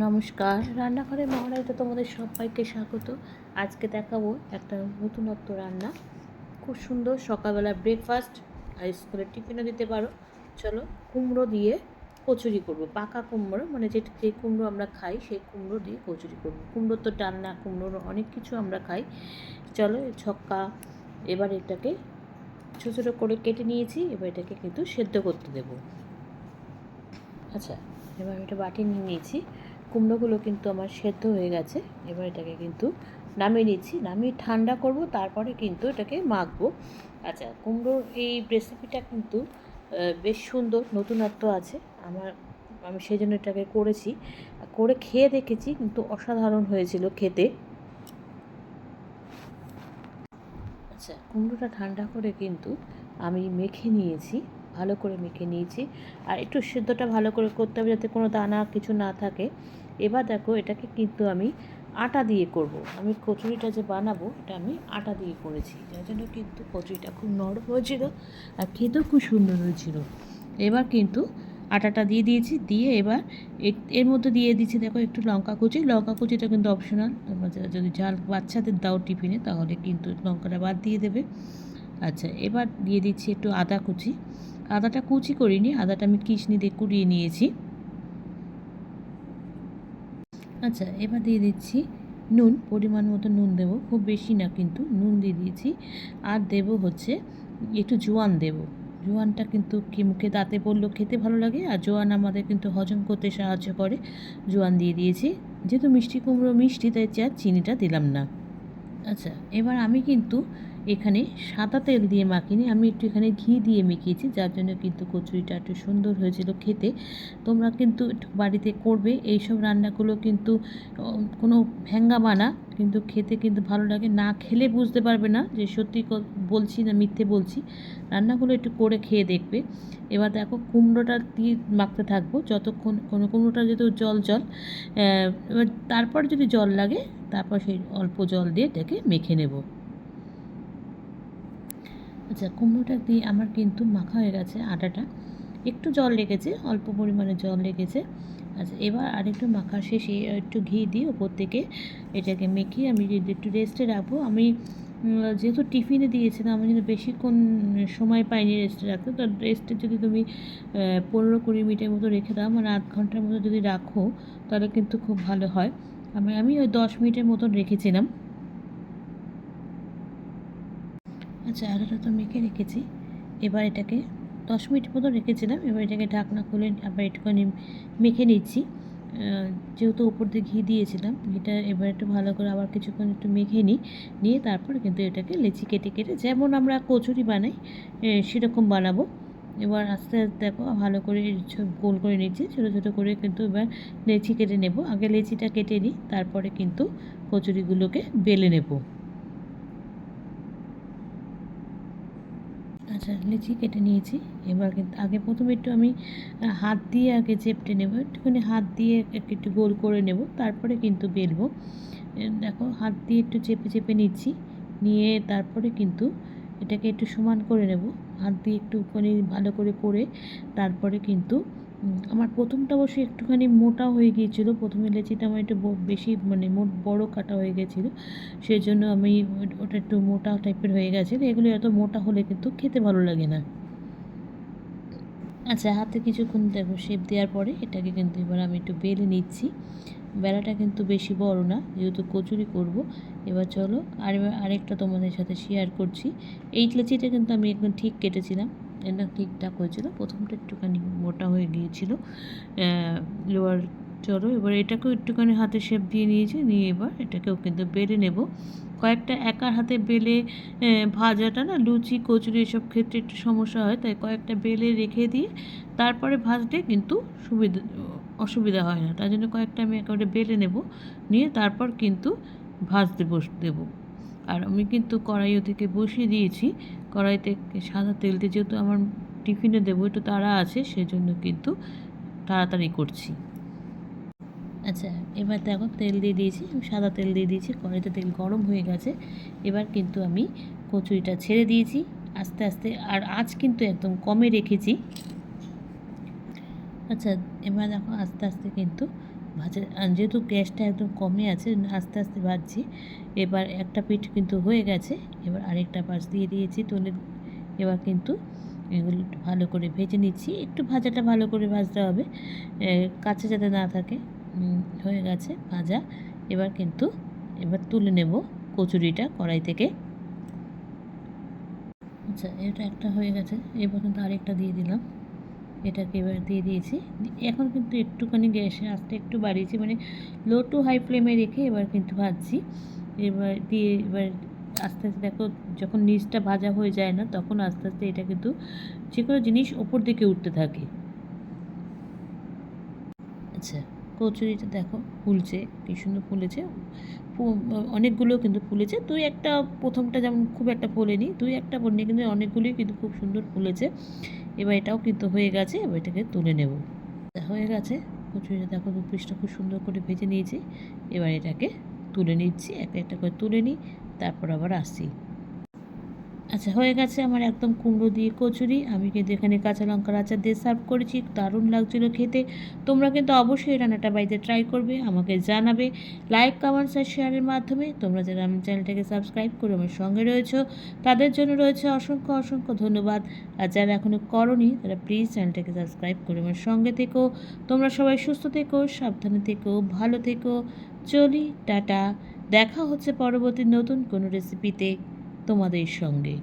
নমস্কার। রান্নাঘরে মহারাজটা তোমাদের সবাইকে স্বাগত। আজকে দেখাবো একটা নতুনত্ব রান্না। খুব সুন্দর সকালবেলা ব্রেকফাস্ট আর স্কুলের টিফিনও দিতে পারো। চলো কুমড়ো দিয়ে কচুরি করব। পাকা কুমড়ো মানে যেটা যে কুমড়ো আমরা খাই, সেই কুমড়ো দিয়ে কচুরি করব। কুমড়োর তো ডালনা, কুমড়োর অনেক কিছু আমরা খাই। চলো ছক্কা, এবার এটাকে ছোটো ছোটো করে কেটে নিয়েছি, এবার এটাকে কিন্তু সেদ্ধ করতে দেবো। আচ্ছা এবার এটা বাটি নিয়ে নিয়েছি। কুমড়োগুলো কিন্তু আমার সেদ্ধ হয়ে গেছে। এবার এটাকে কিন্তু নামিয়ে নিচ্ছি। নামিয়ে ঠান্ডা করব, তারপরে কিন্তু এটাকে মাখবো। আচ্ছা কুমড়োর এই রেসিপিটা কিন্তু বেশ সুন্দর, নতুনত্ব আছে। আমার, আমি সেই জন্য এটাকে করেছি। করে খেয়ে দেখেছি, কিন্তু অসাধারণ হয়েছিল খেতে। আচ্ছা কুমড়োটা ঠান্ডা করে কিন্তু আমি মেখে নিয়েছি, ভালো করে মেখে নিয়েছি। আর একটু সেদ্ধটা ভালো করে করতে হবে যাতে কোনো দানা কিছু না থাকে। এবার দেখো এটাকে কিন্তু আমি আটা দিয়ে করব। আমি কচুরিটা যে বানাবো, এটা আমি আটা দিয়ে করেছি। যার জন্য কিন্তু কচুরিটা খুব নরম হয়েছিল আর খেতেও খুব সুন্দর হয়েছিল। এবার কিন্তু আটাটা দিয়ে দিয়েছি, দিয়ে এবার এর মধ্যে দিয়ে দিচ্ছি দেখো একটু লঙ্কা কুচি। লঙ্কা কুচিটা কিন্তু অপশনাল যদি ঝাল বাচ্চাদের দাও টিফিনে, তাহলে কিন্তু লঙ্কাটা বাদ দিয়ে দেবে। আচ্ছা এবার দিয়ে দিচ্ছি একটু আদা কুচি। আদাটা কুচি করিনি, আদাটা আমি কিশনি দিয়ে কুড়িয়ে নিয়েছি। আচ্ছা এবার দিয়ে দিচ্ছি নুন, পরিমাণ মতো নুন দেবো, খুব বেশি না কিন্তু নুন দিয়ে দিয়েছি। আর দেব হচ্ছে একটু জোয়ান দেব। জোয়ানটা কিন্তু কি মুখে দাঁতে পড়লেও খেতে ভালো লাগে, আর জোয়ান আমাদের কিন্তু হজম করতে সাহায্য করে। জোয়ান দিয়ে দিয়েছি, যেহেতু মিষ্টি কুমড়ো মিষ্টি, তাই চা চিনিটা দিলাম না। আচ্ছা এবার আমি কিন্তু এখানে সাদা তেল দিয়ে মাখিনি। আমি একটু এখানে ঘি দিয়ে মেখিয়েছি যার জন্য কিন্তু কচুরিটা একটু সুন্দর হয়েছিল খেতে। তোমরা কিন্তু বাড়িতে করবে। এইসব রান্নাগুলো কিন্তু কোনো ভ্যাঙ্গা বানা, কিন্তু খেতে কিন্তু ভালো লাগে। না খেলে বুঝতে পারবে না যে সত্যি বলছি না মিথ্যে বলছি। রান্নাগুলো একটু করে খেয়ে দেখবে। এবার দেখো কুমড়োটা দিয়ে মাখতে থাকব। যতক্ষণ কোনো কুমড়োটা যেহেতু জল জল এবার তারপর যদি জল লাগে, তারপর সেই অল্প জল দিয়ে এটাকে মেখে নেব। আচ্ছা কুমড়োটা দিয়ে আমার কিন্তু মাখা হয়ে গেছে আটাটা। একটু জল লেগেছে, অল্প পরিমাণে জল লেগেছে। আচ্ছা এবার আরেকটু মাখা শেষে একটু ঘি দিয়ে ওপর থেকে এটাকে মেখে আমি একটু রেস্টে রাখব, আমি যেহেতু টিফিনে দিয়েছিলাম, আমি কিন্তু বেশিক্ষণ সময় পাইনি রেস্টে রাখতে। তো রেস্টে যদি তুমি পনেরো কুড়ি মিনিটের মতো রেখে দাও মানে আধ ঘণ্টার মতো যদি রাখো, তাহলে কিন্তু খুব ভালো হয়। আমি আমি ওই দশ মিনিটের মতন রেখেছিলাম। আচ্ছা আটাটা তো মেখে রেখেছি। এবার এটাকে দশ মিনিট মতো রেখেছিলাম, এবার এটাকে ঢাকনা খুলে আবার একটুখানি মেখে নিচ্ছি। যেহেতু উপর দিয়ে ঘি দিয়েছিলাম, ঘিটা এবার একটু ভালো করে আবার কিছুক্ষণ একটু মেখে নিই, নিয়ে তারপর কিন্তু এটাকে লেচি কেটে কেটে যেমন আমরা কচুরি বানাই সেরকম বানাবো। এবার আস্তে আস্তে দেখো, ভালো করে গোল করে নিচ্ছি, ছোটো ছোটো করে কিন্তু এবার লেচি কেটে নেব। আগে লেচিটা কেটে নিই, তারপরে কিন্তু কচুরিগুলোকে বেলে নেব আচ্ছা লিচি কেটে নিয়েছি। এবার আগে প্রথমে একটু আমি হাত দিয়ে আগে চেপটে নেব, একটুখানি হাত দিয়ে এক- একটু গোল করে নেব, তারপরে কিন্তু বেলবো। দেখো, হাত দিয়ে একটু চেপে চেপে নিচ্ছি, নিয়ে তারপরে কিন্তু এটাকে একটু সমান করে নেব। হাত দিয়ে একটুখানি ভালো করে করে তারপরে কিন্তু আমার প্রথমটা অবশ্যই একটুখানি মোটা হয়ে গিয়েছিল। প্রথমে লেচিটা আমার একটু বেশি মানে মোট বড় কাটা হয়ে গেছিল সেই জন্য আমি ওটা একটু মোটা টাইপের হয়ে গেছে এগুলো এত মোটা হলে কিন্তু খেতে ভালো লাগে না। আচ্ছা হাতে কিছুক্ষণ দেখো শেপ দেওয়ার পরে এটাকে কিন্তু এবার আমি একটু বেলে নিচ্ছি। বেলাটা কিন্তু বেশি বড় না, যেহেতু কচুরি করব। এবার চলো আর আরেকটা তোমাদের সাথে শেয়ার করছি। এই লেচিটা কিন্তু আমি একদম ঠিক কেটেছিলাম। এটা ঠিকঠাক হয়েছিল। প্রথমটা একটুখানি মোটা হয়ে গিয়েছিল লোয়ার চলো এবার এটাকেও একটুখানি হাতে শেপ দিয়ে নিয়েছি, নিয়ে এবার এটাকেও কিন্তু বেলে নেব। কয়েকটা একার হাতে বেলে ভাজাটা না, লুচি, কচুরি এসব ক্ষেত্রে একটু সমস্যা হয়, তাই কয়েকটা বেলে রেখে দিয়ে তারপরে ভাজতে কিন্তু সুবিধা, অসুবিধা হয় না। তাই জন্য কয়েকটা আমি একেবারে বেলে নেব, নিয়ে তারপর কিন্তু ভাজতে বস, দেবো। আর আমি কিন্তু কড়াইও থেকে বসিয়ে দিয়েছি কড়াইতে সাদা তেল দিয়ে যেহেতু আমার টিফিনে দেবো, একটু তাড়া আছে, সেজন্য কিন্তু তাড়াতাড়ি করছি। আচ্ছা এবার দেখো তেল দিয়ে দিয়েছি সাদা তেল দিয়ে দিয়েছি, কড়াইতে তেল গরম হয়ে গেছে। এবার কিন্তু আমি কচুরিটা ছেড়ে দিয়েছি, আস্তে আস্তে, আর আঁচ কিন্তু একদম কমে রেখেছি। আচ্ছা এবার দেখো আস্তে আস্তে কিন্তু ভাজা আর যেহেতু গ্যাসটা একদম কমে আছে, আস্তে আস্তে ভাজছি। এবার একটা পিঠ কিন্তু হয়ে গেছে, এবার আরেকটা পাশ দিয়ে দিয়েছি তুলে। এবার কিন্তু এগুলো ভালো করে ভেজে নিচ্ছি। একটু ভাজাটা ভালো করে ভাজতে হবে কাছে যাতে না থাকে হয়ে গেছে ভাজা। এবার কিন্তু এবার তুলে নেব কচুরিটা কড়াই থেকে। আচ্ছা এটা একটা হয়ে গেছে, এবার কিন্তু আরেকটা দিয়ে দিলাম। এটাকে এবার দিয়ে দিয়েছি। এখন কিন্তু একটুখানি গ্যাসের আস্তে একটু বাড়িয়েছি মানে লো টু হাই ফ্লেমে রেখে এবার কিন্তু ভাজছি। এবার দিয়ে এবার আস্তে আস্তে দেখো, যখন নিচটা ভাজা হয়ে যায় না, তখন আস্তে আস্তে এটা কিন্তু যে কোনো জিনিস ওপর দিকে উঠতে থাকে। আচ্ছা কচুরিটা দেখো ফুলছে, কী সুন্দর ফুলেছে। অনেকগুলো কিন্তু ফুলেছে, দুই একটা প্রথমটা যেমন খুব একটা ফোলেনি, দুই একটা বন্যে কিন্তু অনেকগুলোই কিন্তু খুব সুন্দর ফুলেছে। এবার এটাও কিন্তু হয়ে গেছে, এবার এটাকে তুলে নেব। হয়ে গেছে, কচুরিটা দেখো রুপিসটা খুব সুন্দর করে ভেজে নিয়েছি। এবার এটাকে তুলে নিচ্ছি একটা একটা করে তুলে নিই, তারপর আবার আসছি। আচ্ছা হয়ে গেছে আমার একদম কুমড়ো দিয়ে কচুরি। আমি কিন্তু এখানে কাঁচা লঙ্কার আচার দিয়ে সার্ভ করেছি, দারুণ লাগছিল খেতে। তোমরা কিন্তু অবশ্যই রান্নাটা বাড়িতে ট্রাই করবে, আমাকে জানাবে। লাইক কমেন্টস আর শেয়ারের মাধ্যমে তোমরা যারা আমার চ্যানেলটাকে সাবস্ক্রাইব করে আমার সঙ্গে রয়েছো, তাদের জন্য রয়েছে অসংখ্য অসংখ্য ধন্যবাদ। আর যারা এখনও করনি, তারা প্লিজ চ্যানেলটাকে সাবস্ক্রাইব করে আমার সঙ্গে থেকো। তোমরা সবাই সুস্থ থেকো, সাবধানে থেকো, ভালো থেকো। চলি, টাটা। দেখা হচ্ছে পরবর্তী নতুন কোনো রেসিপিতে তোমাদের সঙ্গে